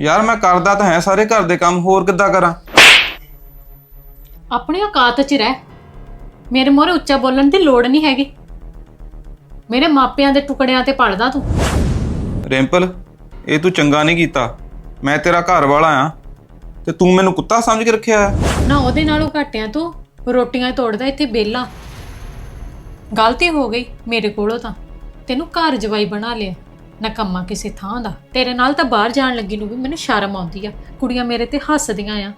ਯਾਰ ਮੈਂ ਕਰਦਾ ਤਾਂ ਹੈ ਸਾਰੇ ਘਰ ਦੇ ਕੰਮ ਹੋਰ ਕਿੱਦਾਂ ਕਰਾਂ? ਆਪਣੀ ਔਕਾਤ 'ਚ ਰਹਿ। ਮੇਰੇ ਮੂਹਰੇ ਉੱਚਾ ਬੋਲਣ ਦੀ ਲੋੜ ਨਹੀਂ ਹੈਗੀ। ਮੇਰੇ ਮਾਪਿਆਂ ਦੇ ਟੁਕੜਿਆਂ ਤੇ ਪੜਦਾ ਤੂੰ। ਰਿੰਪਲ ਇਹ ਤੂੰ ਚੰਗਾ ਨਹੀਂ ਕੀਤਾ। ਮੈਂ ਤੇਰਾ ਘਰ ਵਾਲਾ ਆ ਤੇ ਤੂੰ ਮੈਨੂੰ ਕੁੱਤਾ ਸਮਝ ਕੇ ਰੱਖਿਆ ਹੈ? ਨਾ ਉਹਦੇ ਨਾਲੋਂ ਘਟਿਆ ਤੂੰ। ਰੋਟੀਆਂ ਤੋੜਦਾ ਇੱਥੇ ਬੇਲਾ। ਗਲਤੀ ਹੋ ਗਈ ਮੇਰੇ ਕੋਲੋਂ ਤਾਂ। ਤੈਨੂੰ ਘਰ ਜਵਾਈ ਬਣਾ ਲਿਆ। ਨਕੰਮਾ ਕਿਸੇ ਥਾਂ ਦਾ। ਤੇਰੇ ਨਾਲ ਤਾਂ ਬਾਹਰ ਜਾਣ ਲੱਗੀ ਨੂੰ ਵੀ ਮੈਨੂੰ ਸ਼ਰਮ ਆਉਂਦੀ ਆ। ਕੁੜੀਆਂ ਮੇਰੇ ਤੇ ਹੱਸਦੀਆਂ ਆ।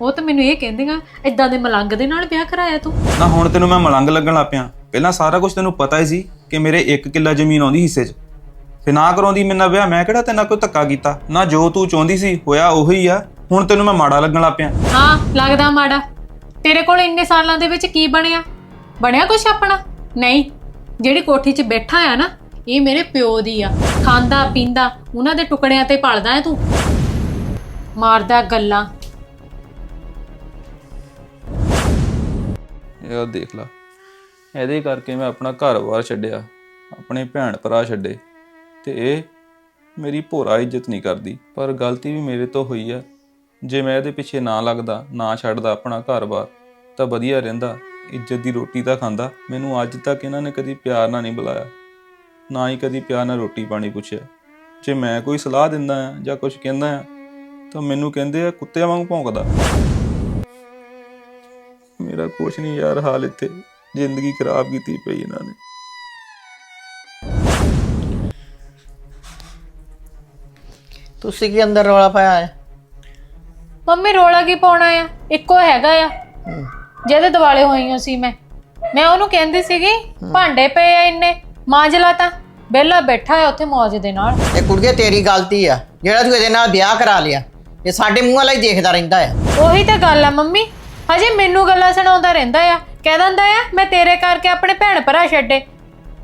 ਉਹ ਤਾਂ ਮੈਨੂੰ ਇਹ ਕਹਿੰਦੀਆਂ ਇਦਾਂ ਦੇ ਮਲੰਗ ਦੇ ਨਾਲ ਵਿਆਹ ਕਰਾਇਆ ਤੂੰ। ਨਾ ਹੁਣ ਤੈਨੂੰ ਮੈਂ ਮਲੰਗ ਲੱਗਣ ਲੱਗ ਪਿਆ। ਪਹਿਲਾਂ ਸਾਰਾ ਕੁਝ ਤੈਨੂੰ ਪਤਾ ਹੀ ਸੀ ਕਿ ਮੇਰੇ 1 ਕਿੱਲਾ ਜ਼ਮੀਨ ਆਉਂਦੀ ਹਿੱਸੇ 'ਚ। ਫੇ ਨਾ ਕਰਾਉਂਦੀ ਮੇਰੇ ਨਾਲ ਵਿਆਹ ਮੈਂ ਕਿਹੜਾ ਤੇਰੇ ਨਾਲ ਕੋਈ ਧੱਕਾ ਕੀਤਾ? ਨਾ ਜੋ ਤੂੰ ਚਾਹੁੰਦੀ ਸੀ ਹੋਇਆ ਉਹੀ ਆ। ਹੁਣ ਤੈਨੂੰ ਮੈਂ ਮਾੜਾ ਲੱਗਣ ਲੱਗ ਪਿਆ। ਹਾਂ ਲੱਗਦਾ ਮਾੜਾ। ਤੇਰੇ ਕੋਲ ਇੰਨੇ ਸਾਲਾਂ ਦੇ ਵਿੱਚ ਕੀ ਬਣਿਆ? ਬਣਿਆ ਕੁਛ ਆਪਣਾ? ਨਹੀਂ। ਜਿਹੜੀ ਕੋਠੀ 'ਚ ਬੈਠਾ ਆ ਨਾ ਇਹ ਮੇਰੇ ਪਿਓ ਦੀ ਆ। ਖਾਂਦਾ, ਪੀਂਦਾ, ਉਹਨਾਂ ਦੇ ਟੁਕੜਿਆਂ ਤੇ ਪਲਦਾ ਹੈ ਤੂੰ? ਮਾਰਦਾ ਗੱਲਾਂ। ਇਹ ਦੇਖ ਲਾ। ਇਹਦੇ ਕਰਕੇ ਮੈਂ ਆਪਣਾ ਘਰ-ਬਾਰ ਛੱਡਿਆ। ਆਪਣੇ ਭੈਣ ਭਰਾ ਛੱਡੇ। ਤੇ ਇਹ ਮੇਰੀ ਭੋਰਾ ਇੱਜ਼ਤ ਨਹੀਂ ਕਰਦੀ। ਪਰ ਗਲਤੀ ਵੀ ਮੇਰੇ ਤੋਂ ਹੋਈ ਆ। ਜੇ ਮੈਂ ਇਹਦੇ ਪਿੱਛੇ ਨਾ ਲੱਗਦਾ, ਨਾ ਛੱਡਦਾ ਆਪਣਾ ਘਰ-ਬਾਰ ਤਾਂ ਵਧੀਆ ਰਹਿੰਦਾ। ਇੱਜ਼ਤ ਦੀ ਰੋਟੀ ਤਾਂ ਖਾਂਦਾ। ਮੈਨੂੰ ਅੱਜ ਤੱਕ ਇਹਨਾਂ ਨੇ ਕਦੀ ਪਿਆਰ ਨਾਲ ਨਹੀਂ ਬੁਲਾਇਆ। ਨਾ ਹੀ ਕਦੀ ਪਿਆਰ ਨਾਲ ਰੋਟੀ ਪਾਣੀ ਪੁੱਛਿਆ। ਜੇ ਮੈਂ ਕੋਈ ਸਲਾਹ ਦਿੰਦਾ ਆ ਜਾਂ ਕੁਝ ਕਹਿੰਦਾ ਆ ਤਾਂ ਮੈਨੂੰ ਕਹਿੰਦੇ ਆ ਕੁੱਤੇ ਵਾਂਗ ਭੌਂਕਦਾ। ਮੇਰਾ ਕੁਛ ਨਹੀਂ ਯਾਰ ਹਾਲ ਇੱਥੇ। ਜ਼ਿੰਦਗੀ ਖਰਾਬ ਕੀਤੀ ਪਈ ਇਹਨਾਂ ਨੇ। ਤੁਸੀਂ ਕੀ ਅੰਦਰ ਰੌਲਾ ਪਾਇਆ ਹੈ? ਮੰਮੀ ਰੋਲਾ ਕੀ ਪਾਉਣਾ ਆ? ਇੱਕੋ ਹੈਗਾ ਆ। ਜਿਹਦੇ ਦਿਵਾਲੇ ਹੋਈਆਂ ਸੀ ਮੈਂ। ਮੈਂ ਉਹਨੂੰ ਕਹਿੰਦੀ ਸੀਗੀ ਭਾਂਡੇ ਪਏ ਆ ਇੰਨੇ। ਮਾਂਜ ਲਾ ਤਾਂ ਬੇਲਾ ਬੈਠਾ ਆ ਉੱਥੇ ਮੌਜ ਦੇ ਨਾਲ। ਇਹ ਕੁੜੀਏ ਤੇਰੀ ਗਲਤੀ ਆ। ਜਿਹੜਾ ਤੂੰ ਇਹਦੇ ਨਾਲ ਵਿਆਹ ਕਰਾ ਲਿਆ ਇਹ ਸਾਡੇ ਮੂੰਹ ਵਾਲਾ ਹੀ ਦੇਖਦਾ ਰਹਿੰਦਾ ਆ। ਉਹੀ ਤਾਂ ਗੱਲ ਆ ਮੰਮੀ। ਹਜੇ ਮੈਨੂੰ ਗੱਲਾਂ ਸੁਣਾਉਂਦਾ ਰਹਿੰਦਾ ਆ। ਕਹਿ ਦਿੰਦਾ ਆ ਮੈਂ ਤੇਰੇ ਕਰਕੇ ਆਪਣੇ ਭੈਣ ਭਰਾ ਛੱਡੇ।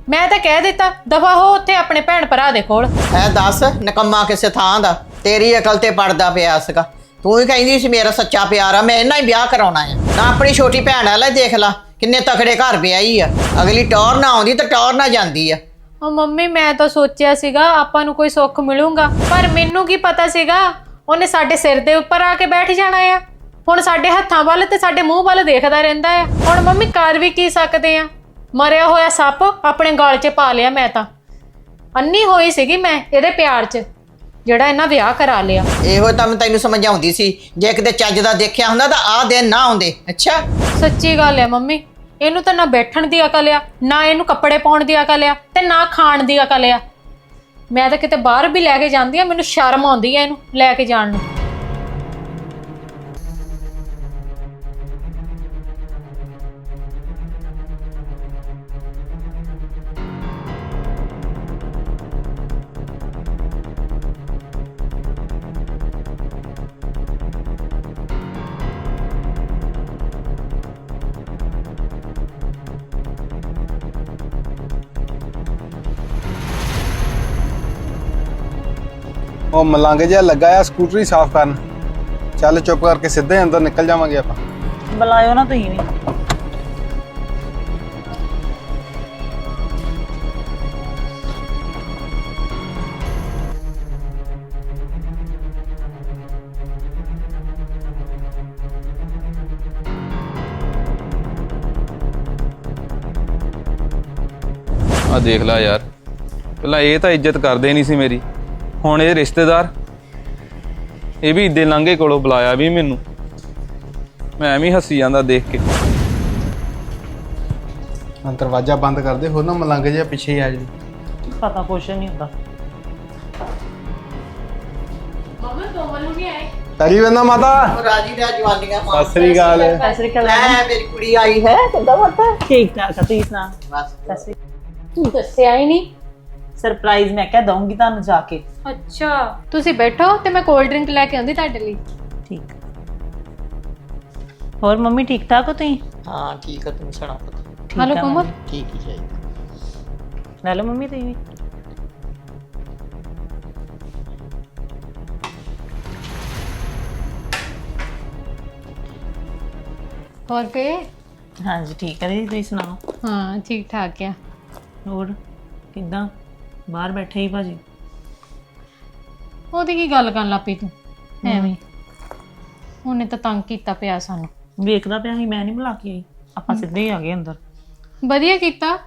ਮੈਂ ਤਾਂ ਕਹਿ ਦਿੱਤਾ ਦਫਾ ਹੋ ਉੱਥੇ ਆਪਣੇ ਭੈਣ ਭਰਾ ਦੇ ਕੋਲ। ਐ ਦੱਸ ਨਕੰਮਾ ਕਿਸੇ ਥਾਂ ਦਾ। ਤੇਰੀ ਅਕਲ ਤੇ ਪੜਦਾ ਪਿਆ ਸੀਗਾ ਤੂੰ ਹੀ ਕਹਿੰਦੀ ਸੀ ਮੇਰਾ ਸੱਚਾ ਪਿਆਰ ਆ, ਮੈਂ ਇਹਨਾਂ ਹੀ ਵਿਆਹ ਕਰਾਉਣਾ ਆ। ਨਾ ਆਪਣੀ ਛੋਟੀ ਭੈਣ ਵਾਲਾ ਦੇਖ ਲਾ, ਕਿੰਨੇ ਤਕੜੇ ਘਰ ਵਿਆਹੀ ਆ। ਅਗਲੀ ਟੌਰ ਨਾ ਆਉਂਦੀ ਤਾਂ ਟੌਰ ਨਾ ਜਾਂਦੀ ਆ। ਉਹ ਮੰਮੀ, ਮੈਂ ਤਾਂ ਸੋਚਿਆ ਸੀਗਾ ਆਪਾਂ ਨੂੰ ਕੋਈ ਸੁੱਖ ਮਿਲੂਗਾ, ਪਰ ਮੈਨੂੰ ਕੀ ਪਤਾ ਸੀਗਾ? ਉਹਨੇ ਸਾਡੇ ਸਿਰ ਦੇ ਉੱਪਰ ਆ ਕੇ ਬੈਠ ਜਾਣਾ ਆ। ਹੁਣ ਸਾਡੇ ਹੱਥਾਂ ਵੱਲ ਤੇ ਸਾਡੇ ਮੂੰਹ ਵੱਲ ਦੇਖਦਾ ਰਹਿੰਦਾ ਆ। ਹੁਣ ਮੰਮੀ, ਕਰ ਵੀ ਕੀ ਸਕਦੇ ਆ? ਮਰਿਆ ਹੋਇਆ ਸੱਪ ਆਪਣੇ ਗਲ 'ਚ ਪਾ ਲਿਆ ਮੈਂ ਤਾਂ। ਅੰਨੀ ਹੋਈ ਸੀਗੀ ਮੈਂ ਇਹਦੇ ਪਿਆਰ 'ਚ। ਜਿਹੜਾ ਇਹਨਾਂ ਵਿਆਹ ਕਰਾ ਲਿਆ। ਇਹੋ ਤਾਂ ਮੈਂ ਤੈਨੂੰ ਸਮਝਾਉਂਦੀ ਸੀ। ਜੇ ਕਿਤੇ ਚੱਜ ਦਾ ਦੇਖਿਆ ਹੁੰਦਾ ਤਾਂ ਆਹ ਦਿਨ ਨਾ ਆਉਂਦੇ। ਅੱਛਾ? ਸੱਚੀ ਗੱਲ ਹੈ ਮੰਮੀ ਇਹਨੂੰ ਤਾਂ ਨਾ ਬੈਠਣ ਦੀ ਅਕਲ ਆ ਨਾ ਇਹਨੂੰ ਕੱਪੜੇ ਪਾਉਣ ਦੀ ਅਕਲ ਆ ਤੇ ਨਾ ਖਾਣ ਦੀ ਅਕਲ ਆ। ਮੈਂ ਤਾਂ ਕਿਤੇ ਬਾਹਰ ਵੀ ਲੈ ਕੇ ਜਾਂਦੀ ਆ ਮੈਨੂੰ ਸ਼ਰਮ ਆਉਂਦੀ ਆ ਇਹਨੂੰ ਲੈ ਕੇ ਜਾਣ ਨੂੰ। ਉਹ ਮਲੰਗ ਜਿਹਾ ਲੱਗਾ ਆ ਸਕੂਟਰੀ ਸਾਫ਼ ਕਰਨ। ਚੱਲ ਚੁੱਪ ਕਰਕੇ ਸਿੱਧੇ ਅੰਦਰ ਨਿਕਲ ਜਾਵਾਂਗੇ ਆਪਾਂ। ਬੁਲਾਇਓ ਨਾ ਤੁਸੀਂ ਵੀ। ਆ ਦੇਖ ਲੈ ਯਾਰ ਪਹਿਲਾਂ ਇਹ ਤਾਂ ਇੱਜ਼ਤ ਕਰਦੇ ਨਹੀਂ ਸੀ ਮੇਰੀ। ਹੁਣ ਇਹ ਰਿਸ਼ਤੇਦਾਰ ਇਹ ਵੀ ਇੱਦੇ ਲਾਂਘੇ ਕੋਲੋਂ ਬੁਲਾਇਆ ਵੀ ਮੈਨੂੰ। ਮੈਂ ਐਵੇਂ ਹੀ ਹੱਸੀ ਜਾਂਦਾ ਦੇਖ ਕੇ। ਹਾਂ, ਦਰਵਾਜ਼ਾ ਬੰਦ ਕਰ ਦੇ ਹੋਰ ਨਾ ਮਲੰਗ ਜਿਹਾ ਪਿੱਛੇ ਹੀ ਆ ਜੀ ਪਤਾ ਕੁਛ ਨਹੀਂ ਹੁੰਦਾ। ਮੰਮੀ ਕੋਮਲ ਨੂੰ ਵੀ ਆਏ? ਤਰੀ ਬੰਦਾ ਮਾਤਾ। ਰਾਜੀ ਦਾ ਜਵਾਨੀਆਂ ਮਾਂ ਸਤਿ ਸ੍ਰੀ ਅਕਾਲ। ਲੈ ਮੇਰੀ ਕੁੜੀ ਆਈ ਹੈ ਕਿੱਦਾਂ ਵਰਤਾ ਠੀਕ ਠਾਕ ਆ ਤੁਸੀਂ ਸੁਣਾ ਬਸ। ਸਤਿ ਸ੍ਰੀ ਤੂੰ ਦੱਸਿਆ ਹੀ ਨਹੀਂ। ਸਰਪ੍ਰਾਈਜ਼ ਮੈਂ ਕਹਿ ਦਊਂਗੀ ਤੁਹਾਨੂੰ ਜਾ ਕੇ। ਅੱਛਾ ਤੁਸੀਂ ਬੈਠੋ ਤੇ ਮੈਂ ਕੋਲਡ ਡਰਿੰਕ ਲੈ ਕੇ ਆਉਂਦੀ ਤੁਹਾਡੇ ਲਈ। ਠੀਕ। ਹੋਰ ਮੰਮੀ ਠੀਕ ਠਾਕ ਹੋ ਤੁਸੀਂ? ਹਾਂ ਠੀਕ ਆ ਤੂੰ ਸੁਣਾ ਪੁੱਤ? ਠੀਕ ਹਲੋ ਆ ਕੋਮਲ। ਮੰਮੀ। ਠੀਕ ਹੀ ਚਾਹੀਦਾ। ਲੈ ਲਓ ਮੰਮੀ ਤੁਸੀਂ ਵੀ। ਹੋਰ ਫੇ? ਹਾਂਜੀ ਠੀਕ ਹੈ ਦੀਦੀ ਤੁਸੀਂ ਸੁਣਾਓ? ਹਾਂ ਠੀਕ ਠਾਕ ਆ। ਹੋਰ ਕਿੱਦਾਂ? ਬਾਹਰ ਬੈਠੇ ਹੀ ਭਾਜੀ। ਉਹਦੀ ਕੀ ਗੱਲ ਕਰਨ ਲੱਪੀ ਤੂੰ? ਐਵੇਂ ਉਹਨੇ ਤਾਂ ਤੰਗ ਕੀਤਾ ਪਿਆ ਸਾਨੂੰ। ਵੇਖਦਾ ਪਿਆ ਸੀ ਮੈਂ ਨਹੀਂ ਬੁਲਾ ਕੇ ਆਈ। ਆਪਾਂ ਸਿੱਧੇ ਹੀ ਆ ਗਏ ਅੰਦਰ। ਵਧੀਆ ਕੀਤਾ।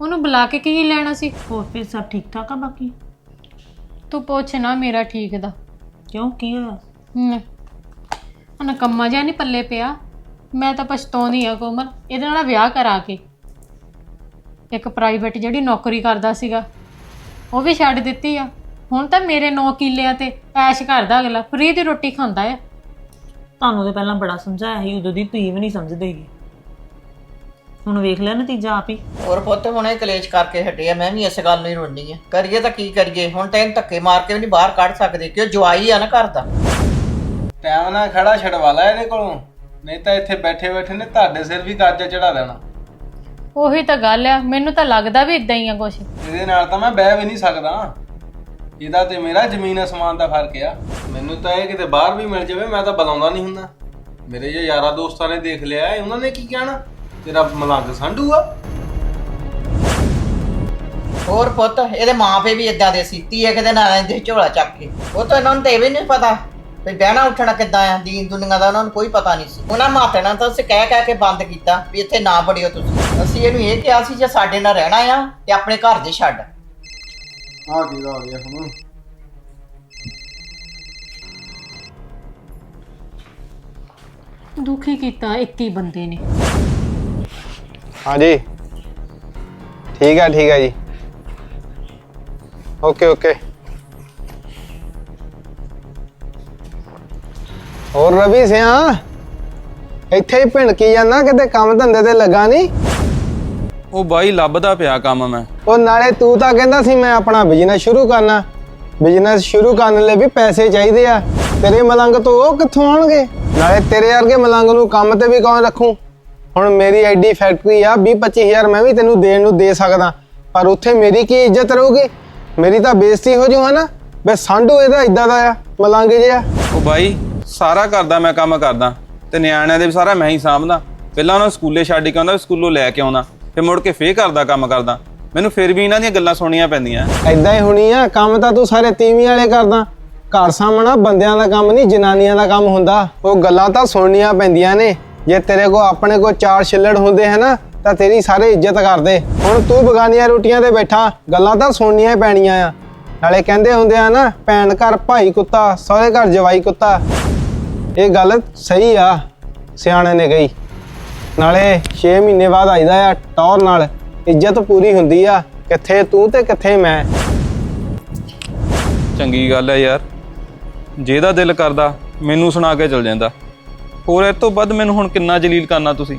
ਉਹਨੂੰ ਬੁਲਾ ਕੇ ਕੀ ਲੈਣਾ ਸੀ? ਹੋਰ ਫਿਰ ਸਭ ਠੀਕ ਠਾਕ ਆ ਬਾਕੀ? ਤੂੰ ਪੁੱਛ ਨਾ ਮੇਰਾ ਠੀਕ ਦਾ। ਕਿਉਂ ਕੀ ਹੋਇਆ? ਹੂੰ ਉਹਨਾਂ ਕੰਮਾਂ ਜਿਹਾ ਨਹੀਂ ਪੱਲੇ ਪਿਆ। ਮੈਂ ਤਾਂ ਪਛਤਾਉਂਦੀ ਆ ਕੋਮਲ। ਇਹਦੇ ਨਾਲ ਵਿਆਹ ਕਰਾ ਕੇ। ਇੱਕ ਪ੍ਰਾਈਵੇਟ ਜਿਹੜੀ ਨੌਕਰੀ ਕਰਦਾ ਸੀਗਾ। ਉਹ ਵੀ ਛੱਡ ਦਿੱਤੀ ਆ। ਹੁਣ ਤਾਂ ਮੇਰੇ 9 ਕਿੱਲਿਆਂ ਤੇ ਐਸ਼ ਕਰਦਾ ਅਗਲਾ ਫਰੀ ਦੀ ਰੋਟੀ ਖਾਂਦਾ ਆ। ਤੁਹਾਨੂੰ ਤੇ ਪਹਿਲਾਂ ਬੜਾ ਸਮਝਾਇਆ ਸੀ ਉਦੋਂ ਦੀ ਤੁਸੀਂ ਵੀ ਨਹੀਂ ਸਮਝਦੇਗੇ ਹੁਣ ਵੇਖ ਲਿਆ ਨਤੀਜਾ ਆਪ ਹੀ। ਹੋਰ ਪੁੱਤ ਹੁਣੇ ਕਲੇਸ਼ ਕਰਕੇ ਹਟਿਆ ਮੈਂ ਵੀ ਇਸ ਗੱਲ ਨੂੰ ਹੀ ਰੋਣੀ ਆ। ਕਰੀਏ ਤਾਂ ਕੀ ਕਰੀਏ ਹੁਣ ਤੈਨੂੰ ਧੱਕੇ ਮਾਰ ਕੇ ਵੀ ਨਹੀਂ ਬਾਹਰ ਕੱਢ ਸਕਦੇ ਕਿਉਂ ਜਵਾਈ ਆ ਨਾ ਘਰ ਦਾ। ਟਾਈਮ ਨਾਲ ਖੜਾ ਛਡਵਾ ਲੈ ਇਹਦੇ ਕੋਲੋਂ ਨਹੀਂ ਤਾਂ ਇੱਥੇ ਬੈਠੇ ਬੈਠੇ ਨੇ ਤੁਹਾਡੇ ਸਿਰ ਵੀ ਕਰਜ਼ਾ ਚੜਾ ਦੇਣਾ ਉਹੀ ਤਾਂ ਗੱਲ ਆ ਮੈਨੂੰ ਤਾਂ ਲੱਗਦਾ ਵੀ ਇਦਾਂ ਹੀ ਆ ਕੁਛ। ਇਹਦੇ ਨਾਲ ਤਾਂ ਮੈਂ ਬਹਿ ਵੀ ਨਹੀਂ ਸਕਦਾ। ਇਹਦਾ ਤੇ ਮੇਰਾ ਜ਼ਮੀਨ ਅਸਮਾਨ ਦਾ ਫ਼ਰਕ ਆ। ਮੈਨੂੰ ਤਾਂ ਇਹ ਕਿਤੇ ਬਾਹਰ ਵੀ ਮਿਲ ਜਾਵੇ ਮੈਂ ਤਾਂ ਬੁਲਾਉਂਦਾ ਨਹੀਂ ਹੁੰਦਾ। ਮੇਰੇ ਜੇ ਯਾਰਾ ਦੋਸਤਾਂ ਨੇ ਦੇਖ ਲਿਆ ਇਹ ਉਹਨਾਂ ਨੇ ਕੀ ਕਹਿਣਾ? ਤੇਰਾ ਮਲੰਗ ਸੰਡੂ ਆ। ਹੋਰ ਪੁੱਤ ਇਹਦੇ ਮਾਪੇ ਵੀ ਇਦਾਂ ਦੇ ਸੀ ਧੀਏ ਕਿਤੇ ਨਾ ਲੈਂਦੇ ਝੋਲਾ ਚੱਕ ਕੇ। ਉਹ ਤਾਂ ਇਹਨਾਂ ਨੂੰ ਤੇ ਵੀ ਨਹੀਂ ਪਤਾ। ਵੀ ਬਹਿਣਾ ਉੱਠਣਾ ਕਿੱਦਾਂ ਆ? ਦੀਨ ਦੁਨੀਆ ਦਾ ਉਹਨਾਂ ਨੂੰ ਕੋਈ ਪਤਾ ਨਹੀਂ ਸੀ। ਉਹਨਾਂ ਮਾਤਣਾ ਤਾਂ ਅਸੀਂ ਕਹਿ ਕਹਿ ਕੇ ਬੰਦ ਕੀਤਾ ਵੀ ਇੱਥੇ ਨਾ ਬੜਿਓ ਤੁਸੀਂ। ਅਸੀਂ ਇਹਨੂੰ ਇਹ ਕਿਹਾ ਸੀ ਜੇ ਸਾਡੇ ਨਾਲ ਰਹਿਣਾ ਆ ਤੇ ਆਪਣੇ ਘਰ ਦੇ ਛੱਡ। ਆ ਕੀ ਦਾ ਹੋ ਗਿਆ ਹੁਣ। ਦੁਖੀ ਕੀਤਾ ਇੱਕ ਹੀ ਬੰਦੇ ਨੇ। ਹਾਂਜੀ। ਠੀਕ ਹੈ ਠੀਕ ਹੈ ਜੀ। Okay okay. ਹੋਰ ਰਵੀ ਸਿਆ ਇੱਥੇ ਹੀ ਭਿਣਕੀ ਜਾਂਦਾ ਕਿਤੇ ਕੰਮ ਧੰਦੇ ਤੇ ਲੱਗਾ ਨਹੀਂ ਉਹ ਬਾਈ ਲੱਭਦਾ ਪਿਆ ਕੰਮ ਮੈਂ। ਉਹ ਨਾਲੇ ਤੂੰ ਤਾਂ ਕਹਿੰਦਾ ਸੀ ਮੈਂ ਆਪਣਾ ਬਿਜ਼ਨਸ ਸ਼ੁਰੂ ਕਰਨਾ। ਬਿਜ਼ਨਸ ਸ਼ੁਰੂ ਕਰਨ ਲਈ ਵੀ ਪੈਸੇ ਚਾਹੀਦੇ ਆ। ਤੇਰੇ ਮਲੰਗ ਤੋਂ ਉਹ ਕਿੱਥੋਂ ਆਉਣਗੇ? ਨਾਲੇ ਤੇਰੇ ਵਰਗੇ ਮਲੰਗ ਨੂੰ ਕੰਮ ਤੇ ਵੀ ਕੌਣ ਰੱਖੂ? ਹੁਣ ਮੇਰੀ ਐਡੀ ਫੈਕਟਰੀ ਆ 20 25000 ਮੈਂ ਵੀ ਤੈਨੂੰ ਦੇਣ ਨੂੰ ਦੇ ਸਕਦਾ। ਪਰ ਉੱਥੇ ਮੇਰੀ ਕੀ ਇੱਜ਼ਤ ਰਹੂਗੀ? ਮੇਰੀ ਤਾਂ ਬੇਇੱਜ਼ਤੀ ਹੋ ਜੂ ਹਨਾ? ਬੇ ਸਾਂਢੂ ਇਹਦਾ ਇਦਾਂ ਦਾ ਆ ਮਲੰਗ ਜਿਹਾ। ਉਹ ਬਾਈ ਸਾਰਾ ਕਰਦਾ ਮੈਂ ਕੰਮ ਕਰਦਾ, ਤੇ ਨਿਆਣਿਆਂ ਦੇ ਵੀ ਸਾਰਾ ਮੈਂ ਹੀ ਸਾਂਭਦਾ। ਪਹਿਲਾਂ ਉਹਨਾਂ ਨੂੰ ਸਕੂਲੇ ਛੱਡ ਕੇ ਆਉਂਦਾ ਸਕੂਲੋਂ ਲੈ ਕੇ ਆਉਂਦਾ, ਫਿਰ ਮੁੜ ਕੇ ਫੇਰ ਕਰਦਾ ਕੰਮ ਕਰਦਾ। ਮੈਨੂੰ ਫਿਰ ਵੀ ਇਹਨਾਂ ਦੀਆਂ ਗੱਲਾਂ ਸੁਣਨੀਆਂ ਪੈਂਦੀਆਂ। ਐਦਾਂ ਹੀ ਹੋਣੀ ਆ, ਕੰਮ ਤਾਂ ਤੂੰ ਸਾਰੇ ਤੀਵੀਂ ਵਾਲੇ ਕਰਦਾ। ਘਰ ਸਾਹਮਣਾ ਬੰਦਿਆਂ ਦਾ ਕੰਮ ਨਹੀਂ, ਜਨਾਨੀਆਂ ਦਾ ਕੰਮ ਹੁੰਦਾ। ਉਹ ਗੱਲਾਂ ਤਾਂ ਸੁਣਨੀਆਂ ਪੈਂਦੀਆਂ ਨੇ। ਜੇ ਤੇਰੇ ਕੋ ਆਪਣੇ ਕੋ ਚਾਰ ਛਿੱਲੜ ਹੁੰਦੇ ਹੈ ਨਾ, ਤਾਂ ਤੇਰੀ ਸਾਰੇ ਇੱਜ਼ਤ ਕਰਦੇ। ਹੁਣ ਤੂੰ ਬਗਾਨੀਆਂ ਰੋਟੀਆਂ ਤੇ ਬੈਠਾ, ਗੱਲਾਂ ਤਾਂ ਸੁਣਨੀਆਂ ਪੈਣੀਆਂ ਆ। ਨਾਲੇ ਕਹਿੰਦੇ ਹੁੰਦੇ ਆ ਨਾ, ਭੈਣ ਘਰ, ਭਾਈ ਕੁੱਤਾ, ਸਹੁਰੇ ਘਰ ਜਵਾਈ ਕੁੱਤਾ। ਇਹ ਗੱਲ ਸਹੀ ਆ ਸਿਆਣੇ ਨੇ ਕਹੀ। ਨਾਲੇ 6 ਮਹੀਨੇ ਬਾਅਦ ਆਈਦਾ ਆ ਟੌਰ ਨਾਲ ਇੱਜ਼ਤ ਪੂਰੀ ਹੁੰਦੀ ਆ ਕਿੱਥੇ ਤੂੰ ਤੇ ਕਿੱਥੇ ਮੈਂ। ਚੰਗੀ ਗੱਲ ਹੈ ਯਾਰ ਜਿਹਦਾ ਦਿਲ ਕਰਦਾ ਮੈਨੂੰ ਸੁਣਾ ਕੇ ਚਲ ਜਾਂਦਾ। ਹੋਰ ਇਹ ਤੋਂ ਵੱਧ ਮੈਨੂੰ ਹੁਣ ਕਿੰਨਾ ਜਲੀਲ ਕਰਨਾ ਤੁਸੀਂ?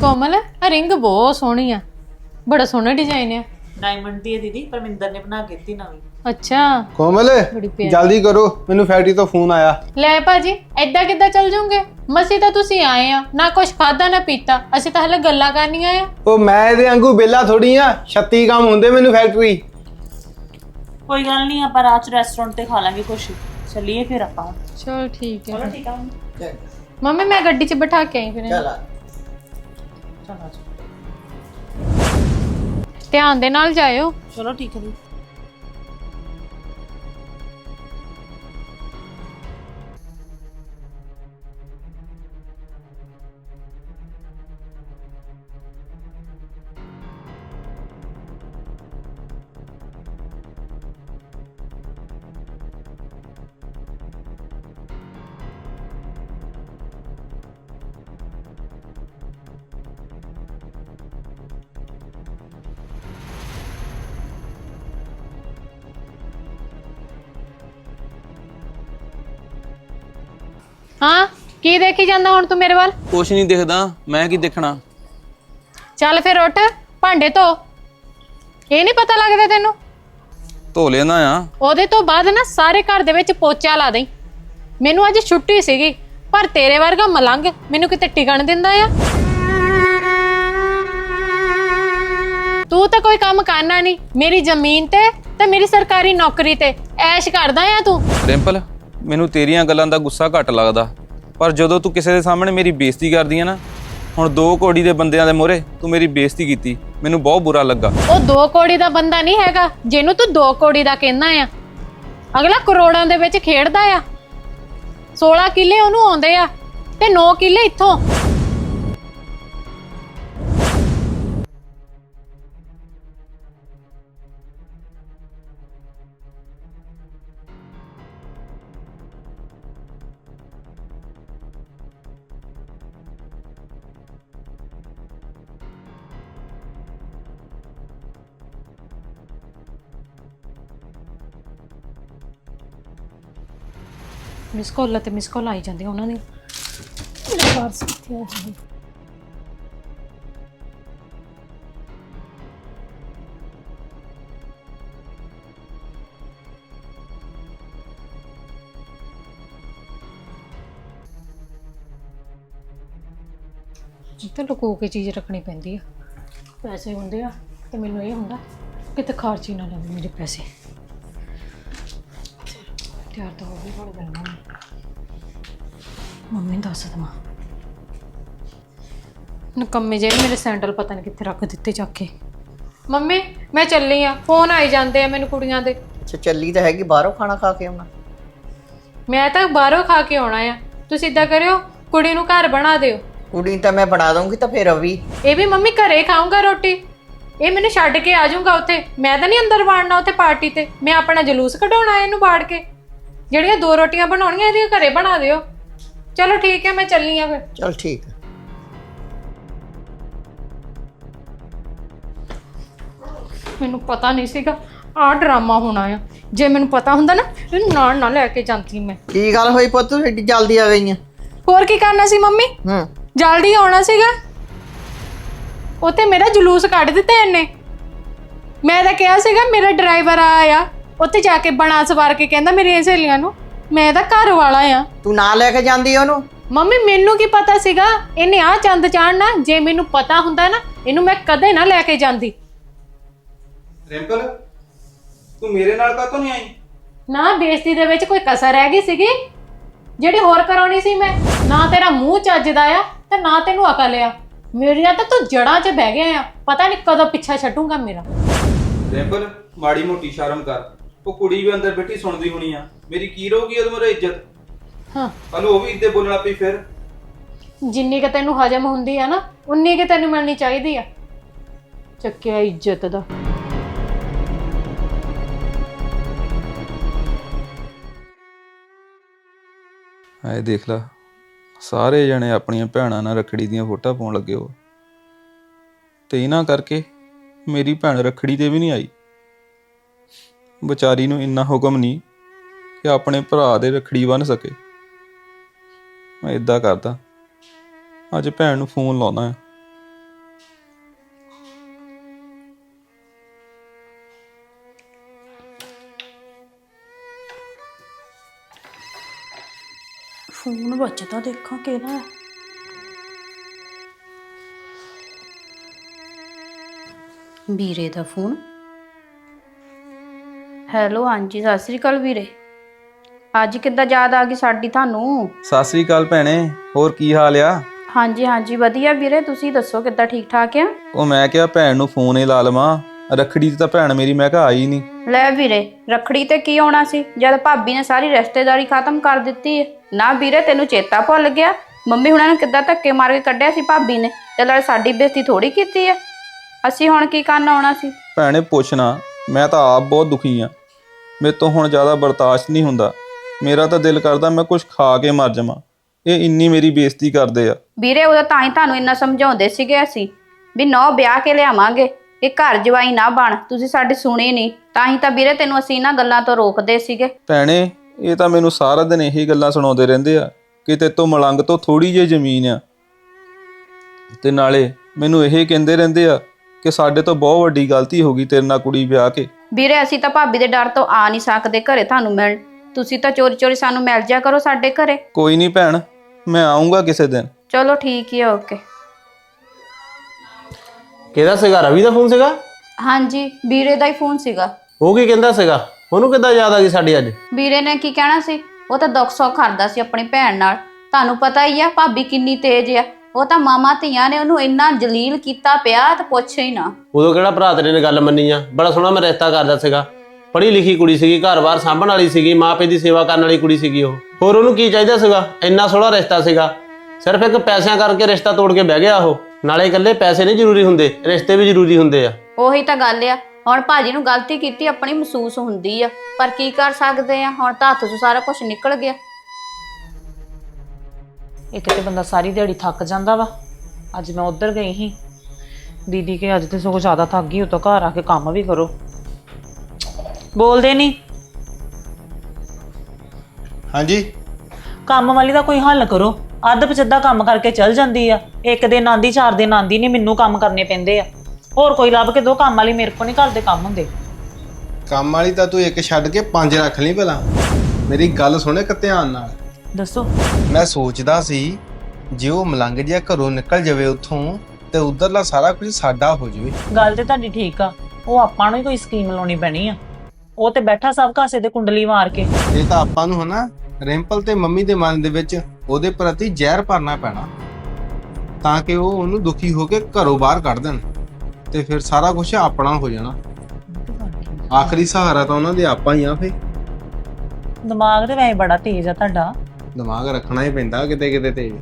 ਕੋਮਲ ਆ ਰਿੰਗ ਬਹੁਤ ਸੋਹਣੀ ਆ। ਬੜਾ ਸੋਹਣਾ ਡਿਜ਼ਾਈਨ ਆ। ਡਾਇਮੰਡ ਦੀ ਹੈ ਦੀਦੀ ਪਰਮਿੰਦਰ ਨੇ ਬਣਾ ਕੇ ਦਿੱਤੀ ਨਵੀਂ। ਅੱਛਾ। ਕੋਮਲ ਬੜੀ ਪਿਆਰੀ। ਜਲਦੀ ਕਰੋ ਮੈਨੂੰ ਫੈਕਟਰੀ ਤੋਂ ਫੋਨ ਆਇਆ। ਲੈ ਭਾਜੀ ਐਦਾਂ ਕਿੱਦਾਂ ਚੱਲ ਜੂਗੇ? ਮਸੀ ਤਾਂ ਤੁਸੀਂ ਆਏ ਆ ਨਾ ਕੁਛ ਖਾਦਾ ਨਾ ਪੀਤਾ। ਅਸੀਂ ਤਾਂ ਹਲੇ ਗੱਲਾਂ ਕਰਨੀਆਂ ਆ। ਉਹ ਮੈਂ ਇਹਦੇ ਵਾਂਗੂ ਬੇਲਾ ਥੋੜੀ ਆ 36 ਕੰਮ ਹੁੰਦੇ ਮੈਨੂੰ ਫੈਕਟਰੀ। ਕੋਈ ਗੱਲ ਨਹੀਂ ਆਪਾਂ ਰਾਤ ਚ ਰੈਸਟੋਰੈਂਟ ਤੇ ਖਾ ਲਾਂਗੇ ਕੁਛ। ਚੱਲੀਏ ਫਿਰ ਆਪਾਂ। ਚਲ ਠੀਕ ਹੈ। ਠੀਕ ਆ ਮੰਮੀ। ਮੈਂ ਗੱਡੀ 'ਚ ਬਿਠਾ ਕੇ ਆਈ ਫਿਰ। ਚੱਲ ਆ। ਚਲੋ ਜੀ। ਧਿਆਨ ਦੇ ਨਾਲ ਜਾਇਓ। ਚਲੋ ਠੀਕ ਹੈ ਜੀ। ਹਾਂ? ਕੀ ਦੇਖੀ ਜਾਂਦਾ ਹੁਣ ਤੂੰ ਮੇਰੇ ਵੱਲ? ਕੁਛ ਨਹੀਂ ਦਿਖਦਾ ਮੈਂ ਕੀ ਦੇਖਣਾ? ਚੱਲ ਫਿਰ ਉੱਠ ਭਾਂਡੇ ਧੋ। ਇਹ ਨਹੀਂ ਪਤਾ ਲੱਗਦਾ ਤੈਨੂੰ? ਧੋ ਲੈਣਾ ਆ। ਉਹਦੇ ਤੋਂ ਬਾਅਦ ਨਾ ਸਾਰੇ ਘਰ ਦੇ ਵਿੱਚ ਪੋਚਾ ਲਾ ਦੇਈ। ਮੈਨੂੰ ਅੱਜ ਛੁੱਟੀ ਸੀਗੀ ਪਰ ਤੇਰੇ ਵਰਗਾ ਮਲੰਗ ਮੈਨੂੰ ਕਿਤੇ ਟਿਕਣ ਦਿੰਦਾ ਆ। ਤੂੰ ਤਾਂ ਕੋਈ ਕੰਮ ਕਰਨਾ ਨਹੀਂ ਮੇਰੀ ਜ਼ਮੀਨ ਤੇ ਤੇ ਮੇਰੀ ਸਰਕਾਰੀ ਨੌਕਰੀ ਤੇ। ਐਸ਼ ਕਰਦਾ ਆ ਤੂੰ। ਰਿੰਪਲ ਮੈਨੂੰ ਤੇਰੀਆਂ ਗੱਲਾਂ ਦਾ ਗੁੱਸਾ ਘੱਟ ਲੱਗਦਾ। ਪਰ ਜਦੋਂ ਤੂੰ ਕਿਸੇ ਦੇ ਸਾਹਮਣੇ ਮੇਰੀ ਬੇਇੱਜ਼ਤੀ ਕਰਦੀ ਹੈ ਨਾ, ਹੁਣ ਦੋ ਕੋੜੀ ਦੇ ਬੰਦਿਆਂ ਦੇ ਮੂਹਰੇ ਤੂੰ ਮੇਰੀ ਬੇਇੱਜ਼ਤੀ ਕੀਤੀ। ਮੈਨੂੰ ਬਹੁਤ ਬੁਰਾ ਲੱਗਾ। ਉਹ ਦੋ ਕੋੜੀ ਦਾ ਬੰਦਾ ਨਹੀਂ ਹੈਗਾ, ਜਿਹਨੂੰ ਤੂੰ ਦੋ ਕੋੜੀ ਦਾ ਕਹਿੰਦਾ ਆ। ਅਗਲਾ ਕਰੋੜਾਂ ਦੇ ਵਿੱਚ ਖੇਡਦਾ ਆ। 16 ਕਿੱਲੇ ਉਹਨੂੰ ਆਉਂਦੇ ਆ ਤੇ 9 ਕਿੱਲੇ ਇੱਥੋਂ। ਮਿਸ ਕਾਲ ਤੇ ਮਿਸ ਕਾਲ ਆਈ ਜਾਂਦੇ ਉਹਨਾਂ ਦੀ ਮੇਰਾ ਪਰਸ ਕਿੱਥੇ ਆ ਜੀ ਤੇ ਲੁਕੋ ਕੇ ਚੀਜ਼ ਰੱਖਣੀ ਪੈਂਦੀ ਆ। ਪੈਸੇ ਹੁੰਦੇ ਆ ਤੇ ਮੈਨੂੰ ਇਹ ਹੁੰਦਾ ਕਿਤੇ ਖਰਚ ਹੀ ਨਾ ਲਵੇ ਮੇਰੇ ਪੈਸੇ। ਤਿਆਰ ਤਾਂ ਹੋ ਗਈ ਹੁਣ ਜਾਣਾ ਮੰਮੀ ਨੂੰ ਦੱਸ ਦਵਾਂ। ਨਕੰਮੇ ਜਿਹੜੇ ਮੇਰੇ ਸੈਂਡਲ ਪਤਾ ਨਹੀਂ ਕਿੱਥੇ ਰੱਖ ਦਿੱਤੇ ਚੱਕ ਕੇ। ਮੰਮੀ ਮੈਂ ਚੱਲੀ ਆ। ਫੋਨ ਆਈ ਜਾਂਦੇ ਆ ਮੈਨੂੰ ਕੁੜੀਆਂ ਦੇ। ਅੱਛਾ ਚੱਲੀ ਤਾਂ ਹੈਗੀ ਬਾਹਰੋਂ ਖਾਣਾ ਖਾ ਕੇ ਆਉਣਾ। ਮੈਂ ਤਾਂ ਬਾਹਰੋਂ ਖਾ ਕੇ ਆਉਣਾ ਆ। ਤੁਸੀਂ ਇਦਾਂ ਕਰਿਓ ਕੁੜੀ ਨੂੰ ਘਰ ਬਣਾ ਦਿਓ। ਕੁੜੀ ਤਾਂ ਮੈਂ ਬਣਾ ਦਊਂਗੀ ਤਾਂ ਫਿਰ ਅਵੀ ਇਹ ਵੀ ਮੰਮੀ ਘਰੇ ਖਾਊਂਗਾ ਰੋਟੀ। ਇਹ ਮੈਨੂੰ ਛੱਡ ਕੇ ਆ ਜਾਊਗਾ ਉੱਥੇ। ਮੈਂ ਤਾਂ ਨਹੀਂ ਅੰਦਰ ਵੜਨਾ ਉੱਥੇ ਪਾਰਟੀ ਤੇ। ਮੈਂ ਆਪਣਾ ਜਲੂਸ ਕਢਾਉਣਾ ਇਹਨੂੰ ਬਾੜ ਕੇ। ਜਿਹੜੀਆਂ ਦੋ ਰੋਟੀਆਂ ਬਣਾਉਣੀਆਂ ਇਹਦੀਆਂ ਘਰੇ ਬਣਾ ਦਿਓ। ਚਲੋ ਠੀਕ ਹੈ ਮੈਂ ਚੱਲੀ ਆ ਫਿਰ। ਚਲ ਠੀਕ ਹੈ। ਮੈਨੂੰ ਪਤਾ ਨਹੀਂ ਸੀਗਾ ਆਹ ਡਰਾਮਾ ਹੋਣਾ ਆ। ਜੇ ਮੈਨੂੰ ਪਤਾ ਹੁੰਦਾ ਨਾ ਇਹਨੂੰ ਨਾਲ ਨਾ ਲੈ ਕੇ ਜਾਂਦੀ ਮੈਂ। ਕੀ ਗੱਲ ਹੋਈ ਪੁੱਤ? ਤੂੰ ਏਡੀ ਜਲਦੀ ਆ ਗਈ ਆ। ਹੋਰ ਕੀ ਕਰਨਾ ਸੀ ਮੰਮੀ? ਹੂੰ। ਜਲਦੀ ਆਉਣਾ ਸੀਗਾ। ਉੱਥੇ ਮੇਰਾ ਜਲੂਸ ਕੱਢ ਦਿੱਤਾ ਇਹਨੇ। ਮੈਂ ਤਾਂ ਕਿਹਾ ਸੀਗਾ ਮੇਰਾ ਡਰਾਈਵਰ ਆਇਆ। ਉੱਥੇ ਜਾ ਕੇ ਬਣਾ ਸਵਾਰ ਕੇ ਕਹਿੰਦਾ ਮੇਰੀਆਂ ਸਹੇਲੀਆਂ ਨੂੰ ਮੈਂ ਤਾਂ ਘਰ ਵਾਲਾ ਆ। ਤੂੰ ਨਾ ਲੈ ਕੇ ਜਾਂਦੀ ਉਹਨੂੰ? ਮੰਮੀ ਮੈਨੂੰ ਕੀ ਪਤਾ ਸੀਗਾ? ਇਹਨੇ ਆ ਚੰਦ ਚਾੜਨਾ ਜੇ ਮੈਨੂੰ ਪਤਾ ਹੁੰਦਾ ਨਾ ਇਹਨੂੰ ਮੈਂ ਕਦੇ ਨਾ ਲੈ ਕੇ ਜਾਂਦੀ। ਰਿੰਪਲ ਤੂੰ ਮੇਰੇ ਨਾਲ ਕਾਹਤੋਂ ਨਹੀਂ ਆਈ? ਨਾ ਬੇਇੱਜ਼ਤੀ ਦੇ ਵਿੱਚ ਕੋਈ ਕਸਰ ਰਹਿ ਗਈ ਸੀਗੀ? ਜਿਹੜੀ ਹੋਰ ਕਰਾਉਣੀ ਸੀ ਮੈਂ ਨਾ ਤੇਰਾ ਮੂੰਹ ਚੱਜਦਾ ਆ ਤੇ ਨਾ ਤੈਨੂੰ ਅਕਲ ਆ। ਮੇਰੀਆਂ ਤਾਂ ਤੂੰ ਜੜਾਂ 'ਚ ਬਹਿ ਗਿਆ ਆ। ਪਤਾ ਨਹੀਂ ਕਦੋਂ ਪਿੱਛਾ ਛੱਡੂਗਾ ਮੇਰਾ। ਰਿੰਪਲ ਮਾੜੀ ਮੋਟੀ ਸ਼ਰਮ ਕਰ। ਉਹ ਕੁੜੀ ਵੀ ਅੰਦਰ ਬੈਠੀ ਸੁਣਦੀ ਹੋਣੀ ਆ। ਮੇਰੀ ਕੀ ਰਹੂਗੀ ਉਹਦੇ ਮੇਰੇ ਇੱਜ਼ਤ? ਹਾਂ। ਕੱਲ ਉਹ ਵੀ ਇੱਦੇ ਬੋਲਣਾ ਪਈ ਫਿਰ। ਜਿੰਨੀ ਕਿ ਤੈਨੂੰ ਹਜਮ ਹੁੰਦੀ ਆ ਨਾ ਉਨੀ ਕਿ ਤੈਨੂੰ ਮਿਲਣੀ ਚਾਹੀਦੀ ਆ। ਚੱਕਿਆ ਇੱਜ਼ਤ ਦਾ। ਐ ਦੇਖ ਲੈ ਸਾਰੇ ਜਣੇ ਆਪਣੀਆਂ ਭੈਣਾਂ ਨਾਲ ਰੱਖੜੀ ਦੀਆਂ ਫੋਟੋਆਂ ਪਾਉਣ ਲੱਗੇ ਹੋ। ਤੇ ਇਹਨਾਂ ਕਰਕੇ ਮੇਰੀ ਭੈਣ ਰੱਖੜੀ ਤੇ ਵੀ ਨਹੀਂ ਆਈ। ਵਿਚਾਰੀ ਨੂੰ ਇੰਨਾ ਹੁਕਮ ਨਹੀਂ ਕਿ ਆਪਣੇ ਭਰਾ ਦੇ ਰੱਖੜੀ ਬੰਨ ਸਕੇ। ਮੈਂ ਇਦਾਂ ਕਰਦਾ। ਅੱਜ ਭੈਣ ਨੂੰ ਫੋਨ ਲਾਉਣਾ ਹੈ ਫੋਨ ਵੱਜਦਾ ਦੇਖਾਂ ਕਿਹਦਾ ਹੈ ਵੀਰੇ ਦਾ ਫੋਨ? ਹੈਲੋ ਹਾਂਜੀ ਸਤਿ ਸ੍ਰੀ ਅਕਾਲ ਵੀਰੇ। ਅੱਜ ਕਿੱਦਾਂ ਯਾਦ ਆ ਗਈ ਸਾਡੀ ਤੁਹਾਨੂੰ? ਸਤਿ ਸ੍ਰੀ ਅਕਾਲ ਭੈਣੇ ਹੋਰ ਕੀ ਹਾਲ ਆ? ਹਾਂਜੀ ਹਾਂਜੀ ਵਧੀਆ ਵੀਰੇ ਤੁਸੀਂ ਦੱਸੋ ਕਿੱਦਾਂ ਠੀਕ ਠਾਕ ਆ? ਉਹ ਮੈਂ ਕਿਹਾ ਭੈਣ ਨੂੰ ਫੋਨ ਹੀ ਲਾ ਲਵਾਂ ਰੱਖੜੀ ਤੇ ਤਾਂ ਭੈਣ ਮੇਰੀ ਮੈਂ ਕਿਹਾ ਆਈ ਨਹੀਂ। ਲੈ ਵੀਰੇ ਰਖੜੀ ਤੇ ਕੀ ਆਉਣਾ ਸੀ? ਜਦ ਭਾਬੀ ਨੇ ਸਾਰੀ ਰਿਸ਼ਤੇਦਾਰੀ ਖਤਮ ਕਰ ਦਿੱਤੀ ਹੈ ਨਾ ਵੀਰੇ ਤੈਨੂੰ ਚੇਤਾ ਭੁੱਲ ਗਿਆ? ਮੰਮੀ ਹੁਣਾਂ ਨੂੰ ਕਿੱਦਾਂ ਧੱਕੇ ਮਾਰ ਕੇ ਕੱਢਿਆ ਸੀ ਭਾਬੀ ਨੇ? ਤੇ ਨਾਲ ਸਾਡੀ ਬੇਇੱਜ਼ਤੀ ਥੋੜੀ ਕੀਤੀ ਹੈ ਅਸੀਂ ਹੁਣ ਕੀ ਕਰਨ ਆਉਣਾ ਸੀ? ਭੈਣੇ ਪੁੱਛਣਾ ਮੈਂ ਤਾਂ ਆਪ ਬਹੁਤ ਦੁਖੀ ਆ। ਮੇਰੇ ਤੋਂ ਹੁਣ ਜ਼ਿਆਦਾ ਬਰਦਾਸ਼ਤ ਨਹੀਂ ਹੁੰਦਾ। ਮੇਰਾ ਤਾਂ ਦਿਲ ਕਰਦਾ ਮੈਂ ਕੁਝ ਖਾ ਕੇ ਮਰ ਜਾਵਾਂ। ਇਹ ਇੰਨੀ ਮੇਰੀ ਬੇਇੱਜ਼ਤੀ ਕਰਦੇ ਆ। ਵੀਰੇ ਉਹਦਾ ਤਾਂ ਹੀ ਤੁਹਾਨੂੰ ਇੰਨਾ ਸਮਝਾਉਂਦੇ ਸੀਗੇ ਅਸੀਂ ਵੀ ਨੌ ਵਿਆਹ ਕੇ ਲਿਆਵਾਂਗੇ ਇਹ ਘਰ ਜਵਾਈ ਨਾ ਬਣ ਤੁਸੀਂ ਸਾਡੀ ਸੁਣੀ ਨਹੀਂ। ਤਾਂ ਹੀ ਤਾਂ ਵੀਰੇ ਤੈਨੂੰ ਅਸੀਂ ਇਹਨਾਂ ਗੱਲਾਂ ਤੋਂ ਰੋਕਦੇ ਸੀਗੇ। ਭੈਣੇ ਇਹ ਤਾਂ ਮੈਨੂੰ ਸਾਰਾ ਦਿਨ ਇਹੀ ਗੱਲਾਂ ਸੁਣਾਉਂਦੇ ਰਹਿੰਦੇ ਆ ਕਿ ਤੇ ਤੋਂ ਮਲੰਗ ਤੋਂ ਥੋੜੀ ਜਿਹੀ ਜ਼ਮੀਨ ਆ। ਤੇ ਨਾਲੇ ਮੈਨੂੰ ਇਹ ਕਹਿੰਦੇ ਰਹਿੰਦੇ ਆ ਕਿ ਸਾਡੇ ਤੋਂ ਬਹੁਤ ਵੱਡੀ ਗਲਤੀ ਹੋ ਗਈ ਤੇਰੇ ਨਾਲ ਕੁੜੀ ਵਿਆਹ ਕੇ। ਵੀਰੇ ਅਸੀਂ ਤਾਂ ਭਾਬੀ ਦੇ ਡਰ ਤੋਂ ਆ ਨਹੀਂ ਸਕਦੇ ਘਰੇ ਤੁਹਾਨੂੰ ਮਿਲਣ। ਤੁਸੀਂ ਤਾਂ ਚੋਰੀ ਚੋਰੀ ਸਾਨੂੰ ਮਿਲ ਜਾ ਕਰੋ ਸਾਡੇ ਘਰੇ। ਕੋਈ ਨਹੀਂ ਭੈਣ ਮੈਂ ਆਉਂਗਾ ਕਿਸੇ ਦਿਨ। ਚਲੋ ਠੀਕ ਹੀ ਆ ਓਕੇ। ਕਿਹਦਾ ਸੀਗਾ? ਰਵੀ ਦਾ ਫੋਨ ਸੀਗਾ? ਹਾਂਜੀ ਵੀਰੇ ਦਾ ਹੀ ਫੋਨ ਸੀਗਾ। ਉਹ ਕੀ ਕਹਿੰਦਾ ਸੀਗਾ? ਉਹਨੂੰ ਕਿੱਦਾਂ ਯਾਦ ਆ ਗਈ ਸਾਡੀ ਅੱਜ? ਵੀਰੇ ਨੇ ਕੀ ਕਹਿਣਾ ਸੀ? ਉਹ ਤਾਂ ਦੁੱਖ ਸੁੱਖ ਕਰਦਾ ਸੀ ਆਪਣੀ ਭੈਣ ਨਾਲ। ਤੁਹਾਨੂੰ ਪਤਾ ਹੀ ਆ ਭਾਬੀ ਕਿੰਨੀ ਤੇਜ਼ ਆ। ਉਹ ਤਾਂ ਮਾਮਾ ਧੀਆਂ ਨੇ ਉਹਨੂੰ ਇੰਨਾ ਜਲੀਲ ਕੀਤਾ ਪਿਆ ਤੇ ਪੁੱਛ ਹੀ ਨਾ। ਉਦੋਂ ਕਿਹੜਾ ਭਰਾ ਤੇਰੇ ਨੇ ਗੱਲ ਮੰਨੀ ਆ? ਬੜਾ ਸੋਹਣਾ ਮੈਂ ਰਿਸ਼ਤਾ ਕਰਦਾ ਸੀਗਾ। ਪੜ੍ਹੀ ਲਿਖੀ ਕੁੜੀ ਸੀਗੀ ਘਰ-ਬਾਰ ਸਾਂਭਣ ਵਾਲੀ ਸੀਗੀ ਮਾਪੇ ਦੀ ਸੇਵਾ ਕਰਨ ਵਾਲੀ ਕੁੜੀ ਸੀਗੀ ਉਹ। ਹੋਰ ਉਹਨੂੰ ਕੀ ਚਾਹੀਦਾ ਸੀਗਾ? ਇੰਨਾ ਸੋਹਣਾ ਰਿਸ਼ਤਾ ਸੀਗਾ। ਸਿਰਫ ਇੱਕ ਪੈਸਿਆਂ ਕਰਕੇ ਰਿਸ਼ਤਾ ਤੋੜ ਕੇ ਬਹਿ ਗਿਆ ਉਹ। ਨਾਲੇ ਇਕੱਲੇ ਪੈਸੇ ਨਹੀਂ ਜ਼ਰੂਰੀ ਹੁੰਦੇ ਰਿਸ਼ਤੇ ਵੀ ਜ਼ਰੂਰੀ ਹੁੰਦੇ ਆ। ਉਹੀ ਤਾਂ ਗੱਲ ਆ। ਹੁਣ ਭਾਜੀ ਨੂੰ ਗਲਤੀ ਕੀਤੀ ਆਪਣੀ ਮਹਿਸੂਸ ਹੁੰਦੀ ਆ। ਪਰ ਕੀ ਕਰ ਸਕਦੇ ਆ? ਹੁਣ ਤਾਂ ਹੱਥ 'ਚੋਂ ਸਾਰਾ ਕੁਝ ਨਿਕਲ ਗਿਆ। ਇੱਕ ਤੇ ਬੰਦਾ ਸਾਰੀ ਦਿਹਾੜੀ ਥੱਕ ਜਾਂਦਾ ਵਾ। ਅੱਜ ਮੈਂ ਉੱਧਰ ਗਈ ਸੀ। ਦੀਦੀ ਕੇ ਅੱਜ ਤੇ ਸਗੋਂ ਜ਼ਿਆਦਾ ਥੱਕ ਗਈ ਉਹ ਤਾਂ ਘਰ ਆ ਕੇ ਕੰਮ ਵੀ ਕਰੋ। ਬੋਲਦੇ ਨਹੀਂ ਹਾਂਜੀ। ਕੰਮ ਵਾਲੀ ਦਾ ਕੋਈ ਹੱਲ ਕਰੋ। ਅੱਧ ਪਚੱਦਾ ਕੰਮ ਕਰਕੇ ਚੱਲ ਜਾਂਦੀ ਆ। ਇੱਕ ਦਿਨ ਆਂਦੀ ਚਾਰ ਦਿਨ ਆਂਦੀ ਨਹੀਂ ਮੈਨੂੰ ਕੰਮ ਕਰਨੇ ਪੈਂਦੇ ਆ। ਹੋਰ ਕੋਈ ਲੱਭ ਕੇ ਦੋ ਕੰਮ ਵਾਲੀ ਮੇਰੇ ਕੋ ਨਹੀਂ ਘਰ ਦੇ ਕੰਮ ਹੁੰਦੇ। ਕੰਮ ਵਾਲੀ ਤਾਂ ਤੂੰ ਇੱਕ ਛੱਡ ਕੇ ਪੰਜ ਰੱਖ ਲਈ ਭਲਾ। ਮੇਰੀ ਗੱਲ ਸੁਣ ਇੱਕ ਧਿਆਨ ਨਾਲ। ਦੱਸੋ। ਮੈਂ ਸੋਚਦਾ ਸੀ ਜੇ ਉਹ ਮਲੰਗ ਜਿਹਾ ਘਰੋਂ ਨਿਕਲ ਜਾਵੇ ਉੱਥੋਂ ਤੇ ਉਧਰਲਾ ਸਾਰਾ ਕੁਝ ਸਾਡਾ ਹੋ ਜਾਵੇ। ਗੱਲ ਤੇ ਤੁਹਾਡੀ ਠੀਕ ਆ। ਉਹ ਆਪਾਂ ਨੂੰ ਹੀ ਕੋਈ ਸਕੀਮ ਲਾਉਣੀ ਪੈਣੀ ਆ। ਉਹ ਤੇ ਬੈਠਾ ਸਭ ਕਾਸੇ ਤੇ ਕੁੰਡਲੀ ਮਾਰ ਕੇ। ਇਹ ਤਾਂ ਆਪਾਂ ਨੂੰ ਹਨਾ ਰਿੰਪਲ ਤੇ ਮੰਮੀ ਦੇ ਮਨ ਦੇ ਵਿੱਚ ਉਹਦੇ ਪ੍ਰਤੀ ਜ਼ਹਿਰ ਭਰਨਾ ਪੈਣਾ। ਤਾਂ ਕਿ ਉਹ ਉਹਨੂੰ ਦੁਖੀ ਹੋ ਕੇ ਘਰੋਂ ਬਾਹਰ ਕੱਢ ਦੇਣ ਤੇ ਫਿਰ ਸਾਰਾ ਕੁਝ ਆਪਣਾ ਹੋ ਜਾਣਾ। ਆਖਰੀ ਸਹਾਰਾ ਤਾਂ ਉਹਨਾਂ ਦੇ ਆਪਾਂ ਹੀ ਆ ਫੇ। ਦਿਮਾਗ ਤੇ ਵੈਸੇ ਬੜਾ ਤੇਜ਼ ਆ ਤੁਹਾਡਾ। ਦਿਮਾਗ ਰੱਖਣਾ ਹੀ ਪੈਂਦਾ ਕਿਤੇ ਕਿਤੇ ਤੇ।